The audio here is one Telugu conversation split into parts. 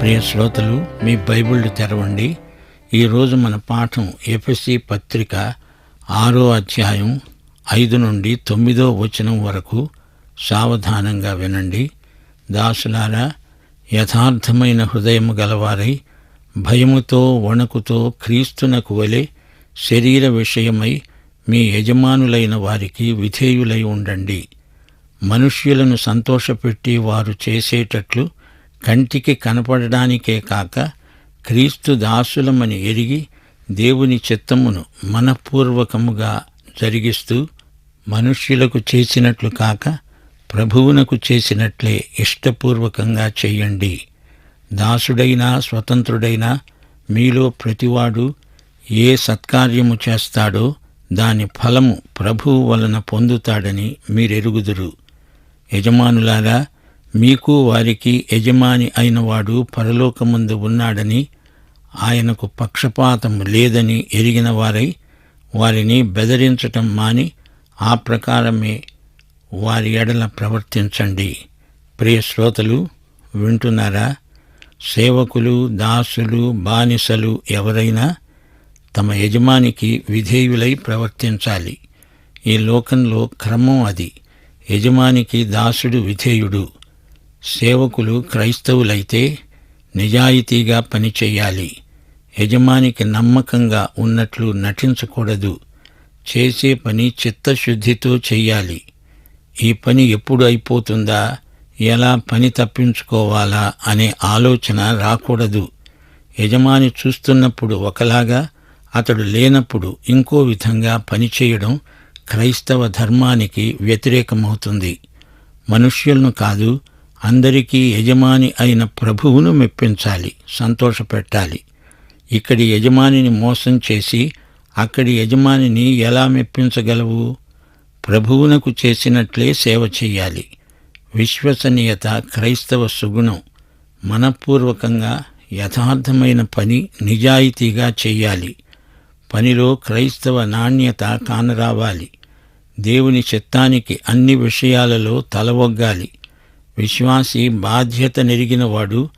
ప్రియ శ్రోతలు మీ బైబిల్ తెరవండి. ఈరోజు మన పాఠం ఎఫ్ఎస్సి పత్రిక ఆరో అధ్యాయం ఐదు నుండి తొమ్మిదో వచనం వరకు సావధానంగా వినండి. దాసులారా యథార్థమైన హృదయము గలవారై భయముతో వణకుతో క్రీస్తునకు వలె శరీర విషయమై మీ యజమానులైన వారికి విధేయులై ఉండండి. మనుష్యులను సంతోషపెట్టి వారు చేసేటట్లు కంటికి కనపడడానికే కాక క్రీస్తు దాసులమని ఎరిగి దేవుని చిత్తమును మనపూర్వకముగా జరిగిస్తూ మనుష్యులకు చేసినట్లు కాక ప్రభువునకు చేసినట్లే ఇష్టపూర్వకంగా చెయ్యండి దాసుడైనా స్వతంత్రుడైనా మీలో ప్రతివాడు ఏ సత్కార్యము చేస్తాడో దాని ఫలము ప్రభువు వలన పొందుతాడని మీరెరుగుదురు. యజమానులారా మీకు వారికి యజమాని అయినవాడు పరలోకముందు ఉన్నాడని ఆయనకు పక్షపాతం లేదని ఎరిగిన వారై వారిని బెదిరించటం మాని ఆ ప్రకారమే వారి ఎడల ప్రవర్తించండి. ప్రియ శ్రోతలు వింటున్నారా? సేవకులు దాసులు బానిసలు ఎవరైనా తమ యజమానికి విధేయులై ప్రవర్తించాలి. ఈ లోకంలో క్రమం అది. యజమానికి దాసుడు విధేయుడు. సేవకులు క్రైస్తవులైతే నిజాయితీగా పనిచేయాలి యజమానికి నమ్మకంగా ఉన్నట్లు నటించకూడదు. చేసే పని చిత్తశుద్ధితో చెయ్యాలి ఈ పని ఎప్పుడు అయిపోతుందా? ఎలా పని తప్పించుకోవాలా అనే ఆలోచన రాకూడదు. యజమాని చూస్తున్నప్పుడు ఒకలాగా అతడు లేనప్పుడు ఇంకో విధంగా పనిచేయడం క్రైస్తవ ధర్మానికి వ్యతిరేకమవుతుంది. మనుష్యులను కాదు అందరికీ యజమాని అయిన ప్రభువును మెప్పించాలి సంతోషపెట్టాలి. ఇక్కడి యజమానిని మోసం చేసి అక్కడి యజమానిని ఎలా మెప్పించగలవు? ప్రభువునకు చేసినట్లే సేవ చేయాలి విశ్వసనీయత క్రైస్తవ సుగుణం మనపూర్వకంగా యథార్థమైన పని నిజాయితీగా చేయాలి పనిలో క్రైస్తవ నాణ్యత కానరావాలి. దేవుని చిత్తానికి అన్ని విషయాలలో తలవొగ్గాలి. విశ్వాసి బాధ్యత నెరిగినవాడు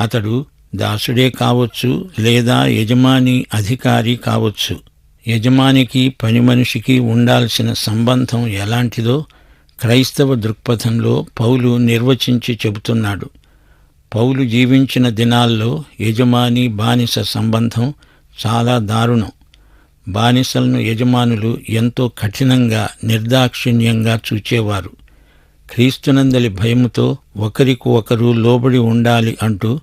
అతడు దాసుడే కావచ్చు లేదా యజమాని అధికారి కావచ్చు. యజమానికి పని మనిషికి ఉండాల్సిన సంబంధం ఎలాంటిదో క్రైస్తవ దృక్పథంలో పౌలు నిర్వచించి చెబుతున్నాడు. పౌలు జీవించిన దినాల్లో యజమాని బానిస సంబంధం చాలా దారుణం. బానిసలను యజమానులు ఎంతో కఠినంగా నిర్దాక్షిణ్యంగా చూచేవారు. క్రీస్తునందలి భయముతో ఒకరికి ఒకరు లోబడి ఉండాలి అంటూ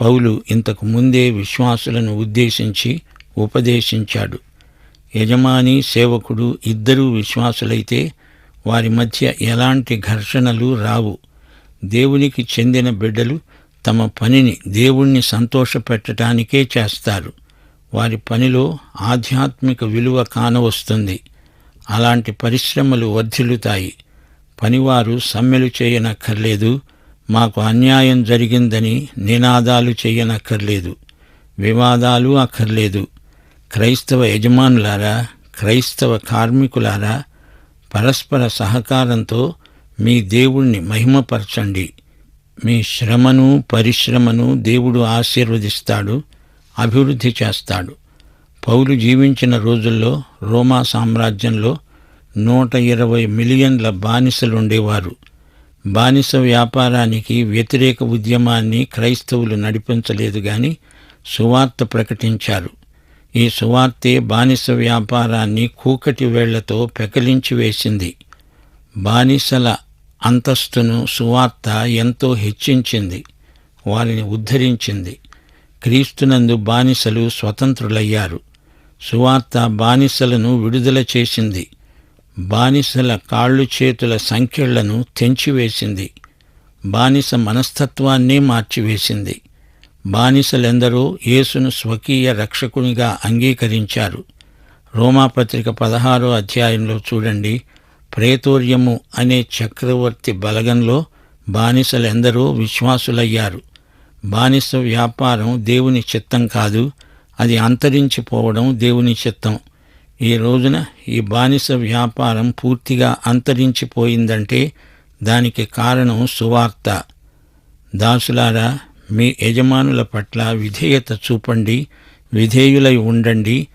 పౌలు ఇంతకు ముందే విశ్వాసులను ఉద్దేశించి ఉపదేశించాడు. యజమాని సేవకుడు ఇద్దరూ విశ్వాసులైతే వారి మధ్య ఎలాంటి ఘర్షణలు రావు. దేవునికి చెందిన బిడ్డలు తమ పనిని దేవుణ్ణి సంతోషపెట్టడానికే చేస్తారు. వారి పనిలో ఆధ్యాత్మిక విలువ కానవస్తుంది. అలాంటి పరిశ్రమలు వర్ధిల్లుతాయి. పనివారు సమ్మెలు చేయనక్కర్లేదు మాకు అన్యాయం జరిగిందని నినాదాలు చేయనక్కర్లేదు వివాదాలు అక్కర్లేదు. క్రైస్తవ యజమానులారా క్రైస్తవ కార్మికులారా పరస్పర సహకారంతో మీ దేవుణ్ణి మహిమపరచండి. మీ శ్రమను పరిశ్రమను దేవుడు ఆశీర్వదిస్తాడు అభివృద్ధి చేస్తాడు. పౌలు జీవించిన రోజుల్లో రోమా సామ్రాజ్యంలో నూట ఇరవై మిలియన్ల బానిసలుండేవారు. బానిస వ్యాపారానికి వ్యతిరేక ఉద్యమాన్ని క్రైస్తవులు నడిపించలేదు గాని సువార్త ప్రకటించారు. ఈ సువార్తే బానిస వ్యాపారాన్ని కూకటి వేళ్ళతో పెకలించి వేసింది. బానిసల అంతస్తును సువార్త ఎంతో హెచ్చించింది. వారిని ఉద్ధరించింది. క్రీస్తునందు బానిసలు స్వతంత్రులయ్యారు. సువార్త బానిసలను విడుదల చేసింది. బానిసల కాళ్ళు చేతుల సంఖ్యలను తెంచివేసింది. బానిస మనస్తత్వాన్నే మార్చివేసింది. బానిసలెందరో యేసును స్వకీయ రక్షకునిగా అంగీకరించారు. రోమాపత్రిక పదహారో అధ్యాయంలో చూడండి. ప్రేతోర్యము అనే చక్రవర్తి బలగంలో బానిసలెందరో విశ్వాసులయ్యారు. బానిస వ్యాపారం దేవుని చిత్తం కాదు. అది అంతరించిపోవడం దేవుని చిత్తం. ఈ రోజున ఈ బానిస వ్యాపారం పూర్తిగా అంతరించిపోయిందంటే దానికి కారణం సువార్త. దాసులారా మీ యజమానుల పట్ల విధేయత చూపండి విధేయులై ఉండండి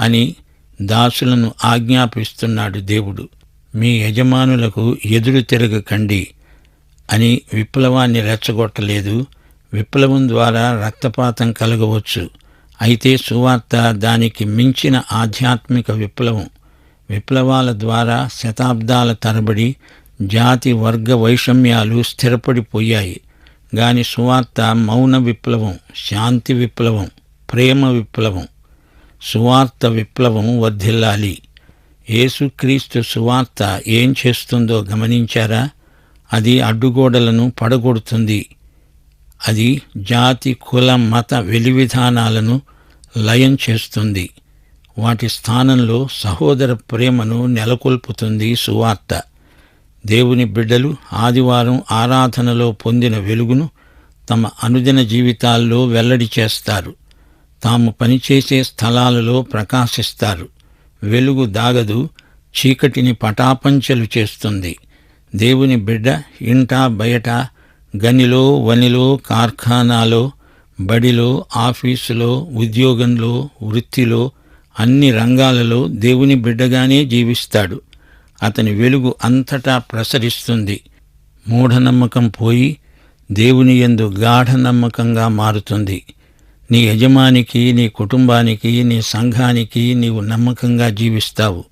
అని దాసులను ఆజ్ఞాపిస్తున్నాడు దేవుడు. మీ యజమానులకు ఎదురు తిరగకండి అని విప్లవాన్ని రెచ్చగొట్టలేదు. విప్లవం ద్వారా రక్తపాతం కలగవచ్చు. అయితే సువార్త దానికి మించిన ఆధ్యాత్మిక విప్లవం విప్లవాల ద్వారా శతాబ్దాల తరబడి జాతి వర్గ వైషమ్యాలు స్థిరపడిపోయాయి. గాని సువార్త మౌన విప్లవం శాంతి విప్లవం ప్రేమ విప్లవం సువార్త విప్లవం వర్ధిల్లాలి. యేసుక్రీస్తు సువార్త ఏం చేస్తుందో గమనించారా? అది అడ్డుగోడలను పడగొడుతుంది. అది జాతి కుల మత వెలివిధానాలను లయం చేస్తుంది. వాటి స్థానంలో సహోదర ప్రేమను నెలకొల్పుతుంది సువార్త. దేవుని బిడ్డలు ఆదివారం ఆరాధనలో పొందిన వెలుగును తమ అనుదిన జీవితాల్లో వెల్లడి చేస్తారు. తాము పనిచేసే స్థలాలలో ప్రకాశిస్తారు. వెలుగు దాగదు చీకటిని పటాపంచలు చేస్తుంది. దేవుని బిడ్డ ఇంట బయట గనిలో వనిలో కార్ఖానాలో బడిలో ఆఫీసులో ఉద్యోగంలో వృత్తిలో అన్ని రంగాలలో దేవుని బిడ్డగానే జీవిస్తాడు. అతని వెలుగు అంతటా ప్రసరిస్తుంది. మూఢనమ్మకం పోయి దేవుని యందు గాఢ నమ్మకంగా మారుతుంది. నీ యజమానికి నీ కుటుంబానికి నీ సంఘానికి నీవు నమ్మకంగా జీవిస్తావు.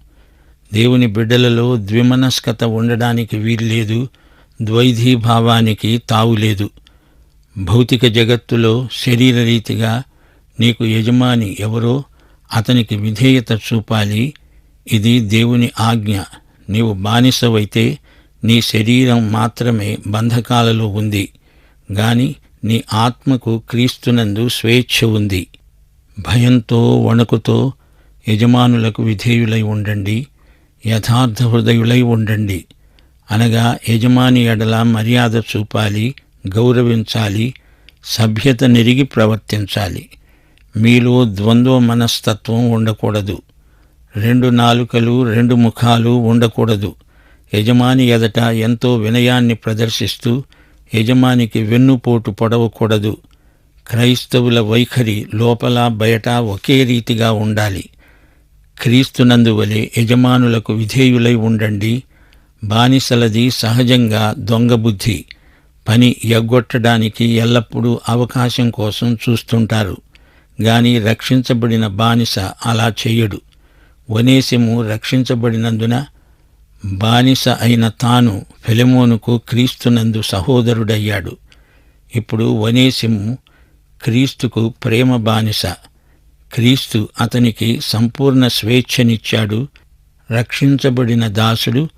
దేవుని బిడ్డలలో ద్విమనస్కత ఉండడానికి వీల్లేదు. ద్వైధీభావానికి తావులేదు భౌతిక జగత్తులో శరీరరీతిగా నీకు యజమాని ఎవరో అతనికి విధేయత చూపాలి. ఇది దేవుని ఆజ్ఞ. నీవు బానిసవైతే నీ శరీరం మాత్రమే బంధకాలలో ఉంది. గాని నీ ఆత్మకు క్రీస్తునందు స్వేచ్ఛ ఉంది. భయంతో వణుకుతో యజమానులకు విధేయులై ఉండండి. యథార్థ హృదయులై ఉండండి. అనగా యజమాని ఎడల మర్యాద చూపాలి గౌరవించాలి సభ్యత నెరిగి ప్రవర్తించాలి. మీలో ద్వంద్వ మనస్తత్వం ఉండకూడదు. రెండు నాలుకలు రెండు ముఖాలు ఉండకూడదు. యజమాని ఎదట ఎంతో వినయాన్ని ప్రదర్శిస్తూ యజమానికి వెన్నుపోటు పొడవకూడదు. క్రైస్తవుల వైఖరి లోపల బయట ఒకే రీతిగా ఉండాలి. క్రీస్తునందువలే యజమానులకు విధేయులై ఉండండి. బానిసలది సహజంగా దొంగబుద్ధి పని ఎగ్గొట్టడానికి ఎల్లప్పుడూ అవకాశం కోసం చూస్తుంటారు. గాని రక్షించబడిన బానిస అలా చెయ్యడు. వనేసిము రక్షించబడినందున బానిస అయిన తాను ఫిలమోనుకు క్రీస్తునందు సహోదరుడయ్యాడు. ఇప్పుడు వనేసిము క్రీస్తుకు ప్రేమ బానిస. క్రీస్తు అతనికి సంపూర్ణ స్వేచ్ఛనిచ్చాడు. రక్షించబడిన దాసుడు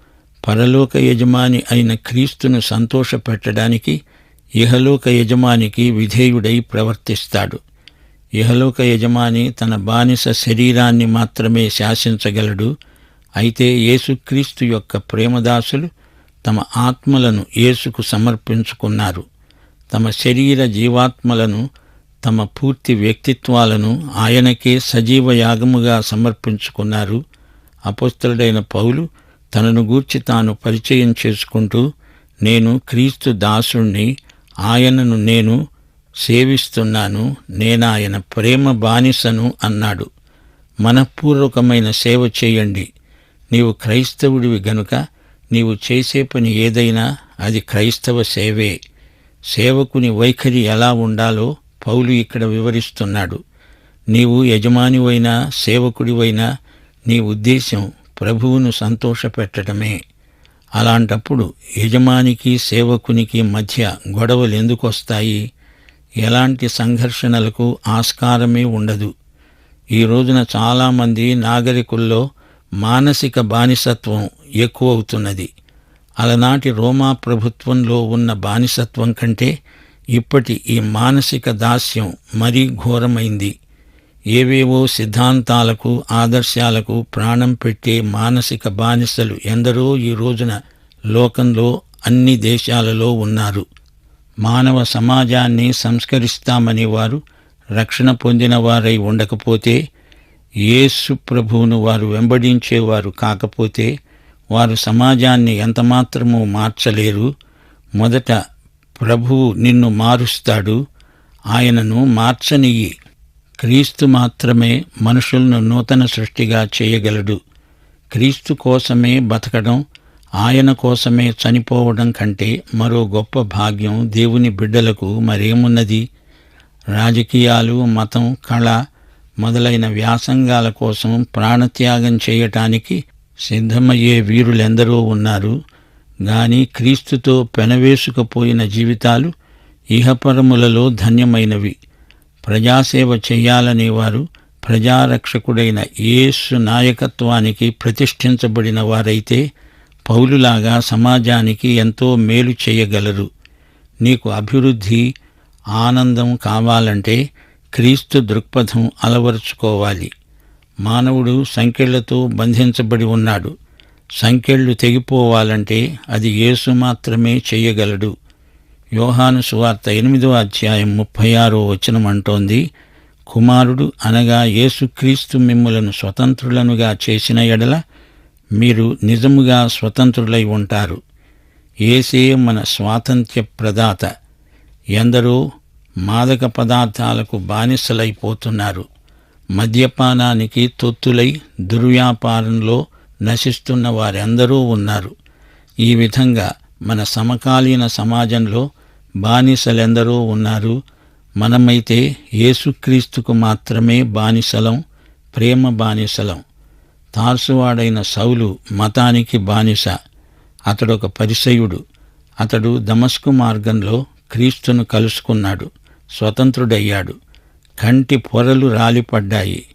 పరలోక యజమాని అయిన క్రీస్తును సంతోషపెట్టడానికి ఇహలోక యజమానికి విధేయుడై ప్రవర్తిస్తాడు. ఇహలోక యజమాని తన బానిస శరీరాన్ని మాత్రమే శాసించగలడు. అయితే యేసుక్రీస్తు యొక్క ప్రేమదాసులు తమ ఆత్మలను యేసుకు సమర్పించుకున్నారు. తమ శరీర జీవాత్మలను తమ పూర్తి వ్యక్తిత్వాలను ఆయనకే సజీవ యాగముగా సమర్పించుకున్నారు. అపస్తుడైన పౌలు తనను గూర్చి తాను పరిచయం చేసుకుంటూ నేను క్రీస్తు దాసుణ్ణి ఆయనను నేను సేవిస్తున్నాను నేనాయన ప్రేమ బానిసను అన్నాడు. మనఃపూర్వకమైన సేవ చేయండి. నీవు క్రైస్తవుడివి గనుక నీవు చేసే పని ఏదైనా అది క్రైస్తవ సేవే. సేవకుని వైఖరి ఎలా ఉండాలో పౌలు ఇక్కడ వివరిస్తున్నాడు. నీవు యజమానివైనా సేవకుడివైనా నీ ఉద్దేశం ప్రభువును సంతోషపెట్టడమే. అలాంటప్పుడు యజమానికి సేవకునికి మధ్య గొడవలు ఎందుకు వస్తాయి ఎలాంటి సంఘర్షణలకు ఆస్కారమే ఉండదు. ఈ రోజున చాలామంది నాగరికుల్లో మానసిక బానిసత్వం ఎక్కువవుతున్నది. అలనాటి రోమా ప్రభుత్వంలో ఉన్న బానిసత్వం కంటే ఇప్పటి ఈ మానసిక దాస్యం మరీ ఘోరమైంది. ఏవేవో సిద్ధాంతాలకు ఆదర్శాలకు ప్రాణం పెట్టే మానసిక బానిసలు ఎందరో ఈ రోజున లోకంలో అన్ని దేశాలలో ఉన్నారు. మానవ సమాజాన్ని సంస్కరిస్తామని వారు రక్షణ పొందిన వారై ఉండకపోతే యేసు ప్రభువును వారు వెంబడించేవారు కాకపోతే వారు సమాజాన్ని ఎంతమాత్రమూ మార్చలేరు. మొదట ప్రభువు నిన్ను మారుస్తాడు ఆయనను మార్చనియ్యి. క్రీస్తు మాత్రమే మనుషులను నూతన సృష్టిగా చేయగలడు. క్రీస్తు కోసమే బతకడం ఆయన కోసమే చనిపోవడం కంటే మరో గొప్ప భాగ్యం దేవుని బిడ్డలకు మరేమున్నది? రాజకీయాలు మతం కళ మొదలైన వ్యాసంగాల కోసం ప్రాణత్యాగం చేయటానికి సిద్ధమయ్యే వీరులెందరో ఉన్నారు. గాని క్రీస్తుతో పెనవేసుకుపోయిన జీవితాలు ఇహపరములలో ధన్యమైనవి. ప్రజాసేవ చేయాలనేవారు ప్రజారక్షకుడైన యేసు నాయకత్వానికి ప్రతిష్ఠించబడిన వారైతే పౌలులాగా సమాజానికి ఎంతో మేలు చేయగలరు. నీకు అభివృద్ధి ఆనందం కావాలంటే క్రీస్తు దృక్పథం అలవరుచుకోవాలి. మానవుడు సంఖ్యలతో బంధించబడి ఉన్నాడు. సంకెళ్ళు తెగిపోవాలంటే అది యేసు మాత్రమే చేయగలడు. యోహాను సువార్త ఎనిమిదో అధ్యాయం ముప్పై ఆరో వచనం అంటోంది కుమారుడు అనగా యేసుక్రీస్తు మిమ్ములను స్వతంత్రులనుగా చేసిన ఎడల మీరు నిజముగా స్వతంత్రులై ఉంటారు. ఏసే మన స్వాతంత్ర్య ప్రదాత. ఎందరో మాదక పదార్థాలకు బానిసలైపోతున్నారు మద్యపానానికి తొత్తులై దుర్వ్యాపారంలో నశిస్తున్న వారెందరూ ఉన్నారు. ఈ విధంగా మన సమకాలీన సమాజంలో బానిసలెందరో ఉన్నారు. మనమైతే యేసుక్రీస్తుకు మాత్రమే బానిసలం ప్రేమ బానిసలం. తార్సువాడైన సౌలు మతానికి బానిస. అతడొక పరిసయుడు. అతడు దమస్కు మార్గంలో క్రీస్తును కలుసుకున్నాడు. స్వతంత్రుడయ్యాడు. కంటి పొరలు రాలిపడ్డాయి.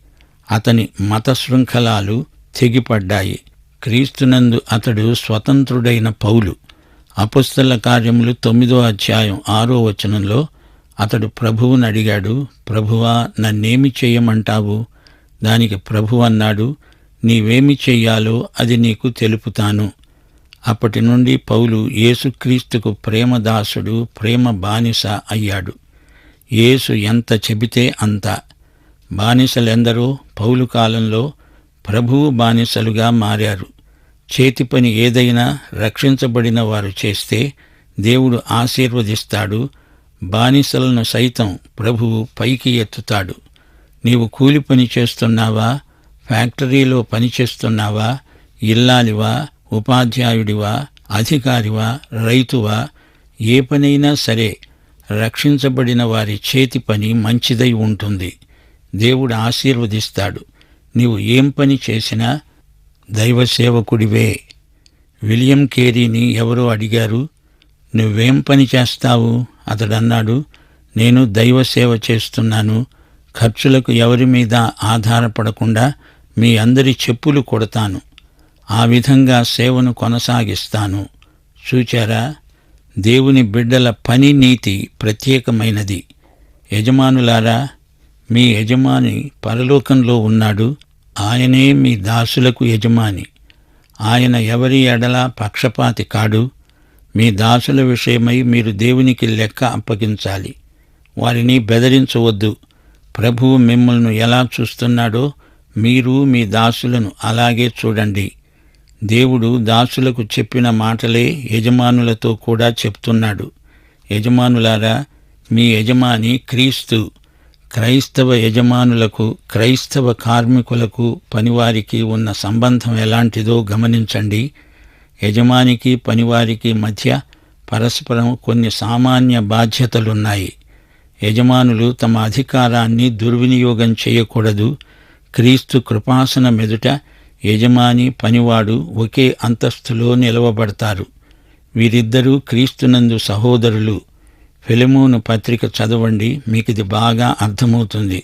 అతని మత శృంఖలాలు తెగిపడ్డాయి. క్రీస్తునందు అతడు స్వతంత్రుడైన పౌలు. అపుస్తల కార్యములు తొమ్మిదో అధ్యాయం ఆరో వచనంలో అతడు ప్రభువుని అడిగాడు ప్రభువా నన్నేమి చేయమంటావు? దానికి ప్రభు అన్నాడు నీవేమి చెయ్యాలో అది నీకు తెలుపుతాను. అప్పటి నుండి పౌలు యేసుక్రీస్తుకు ప్రేమదాసుడు ప్రేమ బానిస అయ్యాడు. యేసు ఎంత చెబితే అంత. బానిసలెందరో పౌలు కాలంలో ప్రభువు బానిసలుగా మారారు. చేతి పని ఏదైనా రక్షించబడిన వారు చేస్తే దేవుడు ఆశీర్వదిస్తాడు బానిసలను సైతం ప్రభువు పైకి ఎత్తుతాడు. నీవు కూలి పని చేస్తున్నావా? ఫ్యాక్టరీలో పని చేస్తున్నావా? ఇల్లాలివా? ఉపాధ్యాయుడివా? అధికారివా? రైతువా? ఏ పనైనా సరే రక్షించబడిన వారి చేతి పని మంచిదై ఉంటుంది. దేవుడు ఆశీర్వదిస్తాడు. నీవు ఏం పని చేసినా దైవ సేవకుడివే విలియం కేరీని ఎవరో అడిగారు నువ్వేం పని చేస్తావు? అతడన్నాడు నేను దైవ సేవ చేస్తున్నాను. ఖర్చులకు ఎవరి మీద ఆధారపడకుండా మీ అందరి చెప్పులు కొడతాను. ఆ విధంగా సేవను కొనసాగిస్తాను. చూచారా? దేవుని బిడ్డల పని నీతి ప్రత్యేకమైనది. యజమానులారా మీ యజమాని పరలోకంలో ఉన్నాడు. ఆయనే మీ దాసులకు యజమాని. ఆయన ఎవరి ఎడల పక్షపాతి కాడు. మీ దాసుల విషయమై మీరు దేవునికి లెక్క అప్పగించాలి. వారిని బెదిరించవద్దు. ప్రభువు మిమ్మల్ని ఎలా చూస్తున్నాడో మీరు మీ దాసులను అలాగే చూడండి. దేవుడు దాసులకు చెప్పిన మాటలే యజమానులతో కూడా చెప్తున్నాడు. యజమానులారా మీ యజమాని క్రీస్తు. క్రైస్తవ యజమానులకు క్రైస్తవ కార్మికులకు పనివారికి ఉన్న సంబంధం ఎలాంటిదో గమనించండి. యజమానికి పనివారికి మధ్య పరస్పరం కొన్ని సామాన్య బాధ్యతలున్నాయి. యజమానులు తమ అధికారాన్ని దుర్వినియోగం చేయకూడదు. క్రీస్తు కృపాసన మెదుట యజమాని పనివాడు ఒకే అంతస్తులో నిలవబడతారు. వీరిద్దరూ క్రీస్తునందు సహోదరులు. ఫిలిమూను పత్రిక చదవండి మీకు ఇది బాగా అర్థమవుతుంది.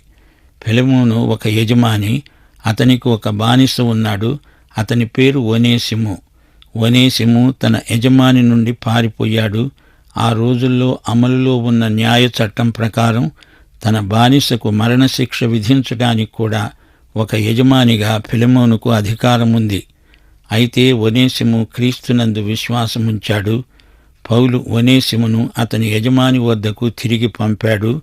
ఫిలిమూను ఒక యజమాని అతనికి ఒక బానిస ఉన్నాడు అతని పేరు ఒనేసిము ఒనేసిము తన యజమాని నుండి పారిపోయాడు. ఆ రోజుల్లో అమలులో ఉన్న న్యాయ చట్టం ప్రకారం తన బానిసకు మరణశిక్ష విధించడానికి కూడా ఒక యజమానిగా ఫిలిమోనుకు అధికారం ఉంది అయితే ఒనేసిము క్రీస్తునందు విశ్వాసముంచాడు. పౌలు ఒనేసిమును అతని యజమాని వద్దకు తిరిగి పంపాడు.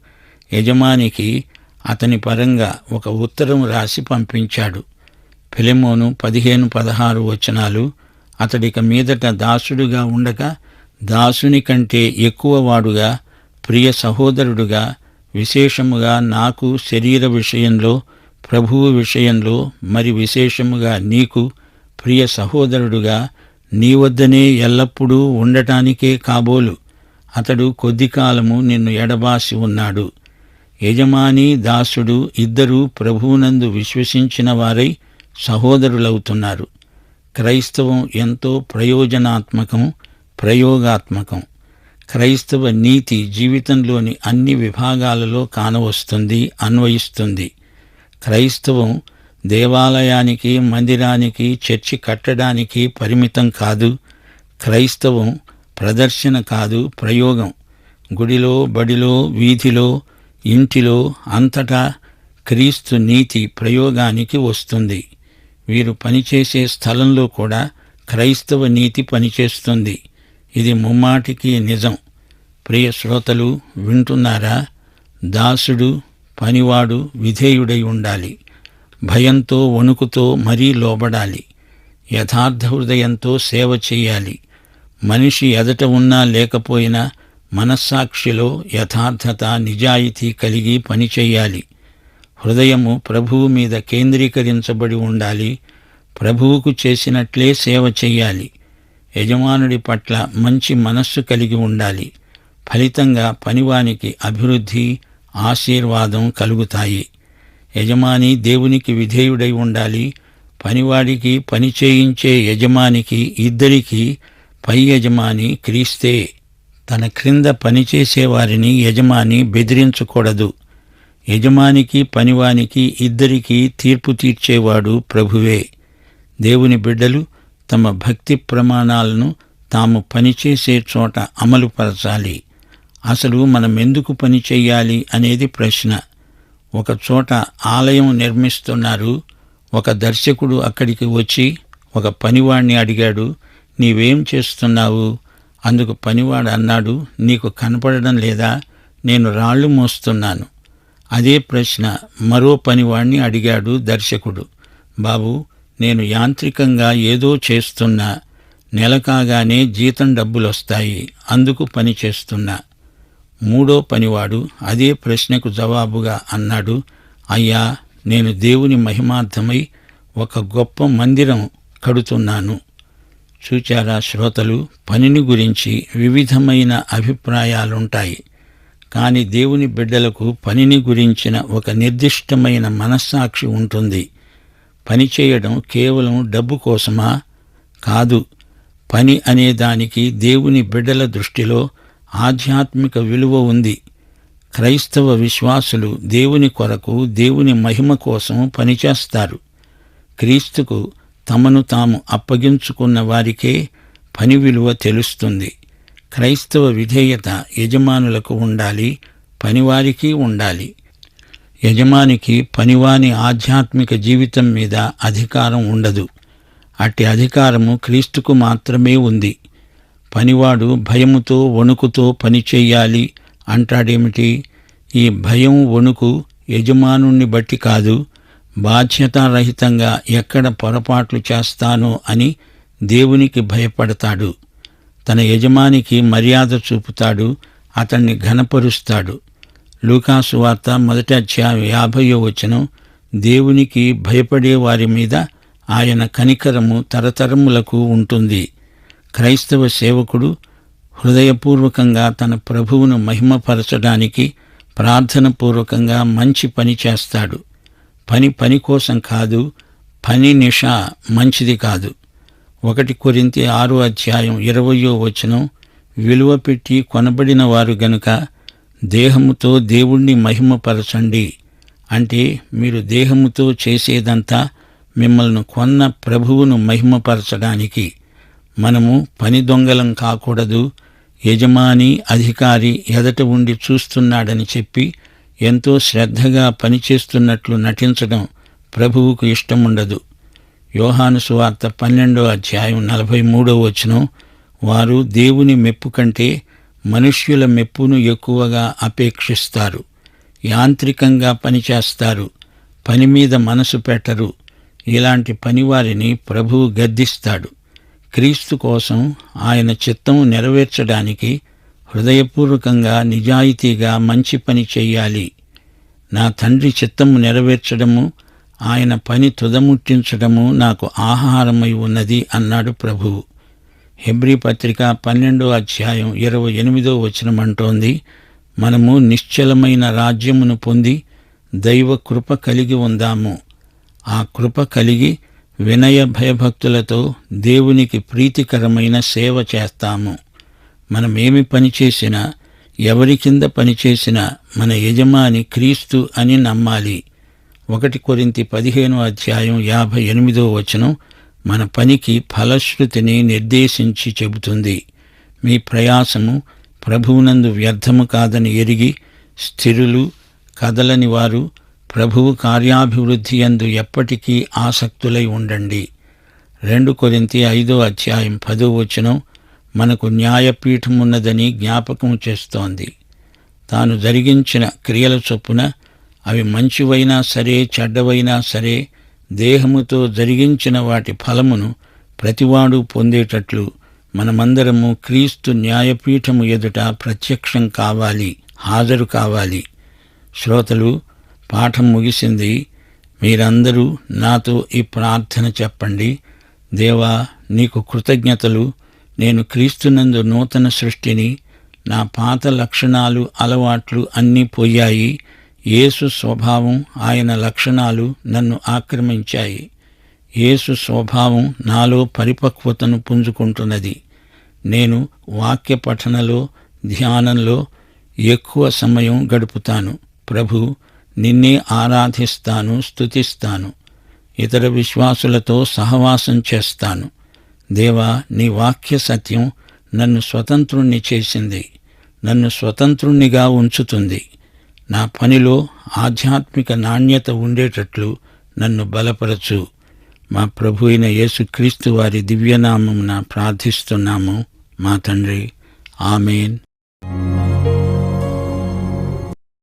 యజమానికి అతని పరంగా ఒక ఉత్తరం రాసి పంపించాడు. ఫిలెమోను పదిహేను పదహారు వచనాలు అతడిక మీదట దాసుడుగా ఉండగా దాసుని కంటే ఎక్కువ వాడుగా ప్రియ సహోదరుడుగా విశేషముగా నాకు శరీర విషయంలో ప్రభువు విషయంలో మరి విశేషముగా నీకు ప్రియ సహోదరుడుగా నీ వద్దనే ఎల్లప్పుడూ ఉండటానికే కాబోలు. అతడు కొద్ది కాలము నిన్ను ఎడబాసి ఉన్నాడు. యజమాని దాసుడు ఇద్దరూ ప్రభువునందు విశ్వసించిన వారై సహోదరులవుతున్నారు. క్రైస్తవం ఎంతో ప్రయోజనాత్మకం ప్రయోగాత్మకం. క్రైస్తవ నీతి జీవితంలోని అన్ని విభాగాలలో కానవస్తుంది అన్వయిస్తుంది. క్రైస్తవం దేవాలయానికి మందిరానికి చర్చి కట్టడానికి పరిమితం కాదు. క్రైస్తవం ప్రదర్శన కాదు ప్రయోగం. గుడిలో బడిలో వీధిలో ఇంటిలో అంతటా క్రీస్తు నీతి ప్రయోగానికి వస్తుంది. వీరు పనిచేసే స్థలంలో కూడా క్రైస్తవ నీతి పనిచేస్తుంది. ఇది ముమ్మాటికి నిజం. ప్రియ శ్రోతలు వింటున్నారా? దాసుడు పనివాడు విధేయుడై ఉండాలి. భయంతో వణుకుతో మరీ లోబడాలి. యథార్థ హృదయంతో సేవ చేయాలి. మనిషి ఎదట ఉన్నా లేకపోయినా మనస్సాక్షిలో యథార్థత నిజాయితీ కలిగి పనిచేయాలి హృదయము ప్రభువు మీద కేంద్రీకరించబడి ఉండాలి. ప్రభువుకు చేసినట్లే సేవ చెయ్యాలి యజమానుడి పట్ల మంచి మనస్సు కలిగి ఉండాలి. ఫలితంగా పనివానికి అభివృద్ధి ఆశీర్వాదం కలుగుతాయి. యజమాని దేవునికి విధేయుడై ఉండాలి. పనివాడికి పని చేయించే యజమానికి ఇద్దరికీ పై యజమాని క్రీస్తే. తన క్రింద పనిచేసేవారిని యజమాని బెదిరించకూడదు. యజమానికి పనివానికి ఇద్దరికీ తీర్పు తీర్చేవాడు ప్రభువే. దేవుని బిడ్డలు తమ భక్తి ప్రమాణాలను తాము పనిచేసే చోట అమలుపరచాలి. అసలు మనం ఎందుకు పని చేయాలి అనేది ప్రశ్న. ఒక చోట ఆలయం నిర్మిస్తున్నారు. ఒక దర్శకుడు అక్కడికి వచ్చి ఒక పనివాణ్ణి అడిగాడు నీవేం చేస్తున్నావు? అందుకు పనివాడు అన్నాడు నీకు కనపడడం లేదా? నేను రాళ్ళు మోస్తున్నాను. అదే ప్రశ్న మరో పనివాణ్ణి అడిగాడు దర్శకుడు బాబు నేను యాంత్రికంగా ఏదో చేస్తున్నా. నెల కాగానే జీతం డబ్బులొస్తాయి. అందుకు పని చేస్తున్నా. మూడో పనివాడు అదే ప్రశ్నకు జవాబుగా అన్నాడు అయ్యా నేను దేవుని మహిమార్థమై ఒక గొప్ప మందిరం కడుతున్నాను. చూచారా శ్రోతలు పనిని గురించి వివిధమైన అభిప్రాయాలుంటాయి కాని దేవుని బిడ్డలకు పనిని గురించిన ఒక నిర్దిష్టమైన మనస్సాక్షి ఉంటుంది. పని చేయడం కేవలం డబ్బు కోసమా? కాదు. పని అనే దానికి దేవుని బిడ్డల దృష్టిలో ఆధ్యాత్మిక విలువ ఉంది. క్రైస్తవ విశ్వాసులు దేవుని కొరకు దేవుని మహిమ కోసం పనిచేస్తారు. క్రీస్తుకు తమను తాము అప్పగించుకున్న వారికే పని విలువ తెలుస్తుంది. క్రైస్తవ విధేయత యజమానులకు ఉండాలి పనివారికి ఉండాలి. యజమానికి పనివాని ఆధ్యాత్మిక జీవితం మీద అధికారం ఉండదు. అట్టి అధికారము క్రీస్తుకు మాత్రమే ఉంది. పనివాడు భయముతో వణుకుతో పని చేయాలి అంటాడేమిటి? ఈ భయం వణుకు యజమానుణ్ణి బట్టి కాదు బాధ్యతారహితంగా ఎక్కడ పొరపాట్లు చేస్తానో అని దేవునికి భయపడతాడు. తన యజమానికి మర్యాద చూపుతాడు అతన్ని ఘనపరుస్తాడు. లూకాసు వార్త మొదటి అధ్యాయం యాభయో వచనం దేవునికి భయపడే వారి మీద ఆయన కనికరము తరతరములకు ఉంటుంది. క్రైస్తవ సేవకుడు హృదయపూర్వకంగా తన ప్రభువును మహిమపరచడానికి ప్రార్థనపూర్వకంగా మంచి పని చేస్తాడు. పని పని కోసం కాదు పని నిష మంచిది కాదు. ఒకటి కొరింతి ఆరో అధ్యాయం ఇరవయో వచనం విలువ పెట్టి కొనబడిన వారు గనుక దేహముతో దేవుణ్ణి మహిమపరచండి అంటే మీరు దేహముతో చేసేదంతా మిమ్మల్ని కొన్న ప్రభువును మహిమపరచడానికి. మనము పని దొంగలం కాకూడదు. యజమాని అధికారి ఎదట ఉండి చూస్తున్నాడని చెప్పి ఎంతో శ్రద్ధగా పనిచేస్తున్నట్లు నటించడం ప్రభువుకు ఇష్టముండదు. యోహాను సువార్త పన్నెండో అధ్యాయం నలభై మూడో వచనం వారు దేవుని మెప్పు కంటే మనుష్యుల మెప్పును ఎక్కువగా అపేక్షిస్తారు. యాంత్రికంగా పనిచేస్తారు. పని మీద మనసు పెట్టరు. ఇలాంటి పనివారిని ప్రభువు గద్దిస్తాడు. క్రీస్తు కోసం ఆయన చిత్తం నెరవేర్చడానికి హృదయపూర్వకంగా నిజాయితీగా మంచి పని చెయ్యాలి. నా తండ్రి చిత్తము నెరవేర్చడము ఆయన పని తుదముట్టించడము నాకు ఆహారమై ఉన్నది అన్నాడు ప్రభువు హెబ్రీ పత్రిక పన్నెండో అధ్యాయం ఇరవై ఎనిమిదో వచనమంటోంది మనము నిశ్చలమైన రాజ్యమును పొంది దైవ కృప కలిగి ఉందాము. ఆ కృప కలిగి వినయ భయభక్తులతో దేవునికి ప్రీతికరమైన సేవ చేస్తాము. మనమేమి పని చేసినా ఎవరి కింద పనిచేసినా మన యజమాని క్రీస్తు అని నమ్మాలి. ఒకటి కొరింతి పదిహేను అధ్యాయం యాభై ఎనిమిదో వచనం మన పనికి ఫలశ్రుతిని నిర్దేశించి చెబుతుంది. మీ ప్రయాసము ప్రభువునందు వ్యర్థము కాదని ఎరిగి స్థిరులు కదలని వారు ప్రభువు కార్యాభివృద్ధి యందు ఎప్పటికీ ఆసక్తులై ఉండండి. రెండు కొరింతి ఐదో అధ్యాయం పదో వచనం మనకు న్యాయపీఠం ఉన్నదని జ్ఞాపకం చేస్తోంది. తాను జరిగించిన క్రియల చొప్పున అవి మంచివైనా సరే చెడ్డవైనా సరే దేహముతో జరిగించిన వాటి ఫలమును ప్రతివాడు పొందేటట్లు మనమందరము క్రీస్తు న్యాయపీఠము ఎదుట ప్రత్యక్షం కావాలి హాజరు కావాలి. శ్రోతలు పాఠం ముగిసింది. మీరందరూ నాతో ఈ ప్రార్థన చెప్పండి. దేవా నీకు కృతజ్ఞతలు. నేను క్రీస్తునందు నూతన సృష్టిని నా పాత లక్షణాలు అలవాట్లు అన్నీ పోయాయి. యేసు స్వభావం ఆయన లక్షణాలు నన్ను ఆక్రమించాయి. యేసు స్వభావం నాలో పరిపక్వతను పుంజుకుంటున్నది. నేను వాక్య పఠనలో ధ్యానంలో ఎక్కువ సమయం గడుపుతాను. ప్రభు నిన్నే ఆరాధిస్తాను స్థుతిస్తాను ఇతర విశ్వాసులతో సహవాసం చేస్తాను. దేవా నీ వాక్య సత్యం నన్ను స్వతంత్రుణ్ణి చేసింది నన్ను స్వతంత్రుణ్ణిగా ఉంచుతుంది. నా పనిలో ఆధ్యాత్మిక నాణ్యత ఉండేటట్లు నన్ను బలపరచు. మా ప్రభు అయిన యేసుక్రీస్తు వారి దివ్యనామం ప్రార్థిస్తున్నాము మా తండ్రి. ఆమెన్.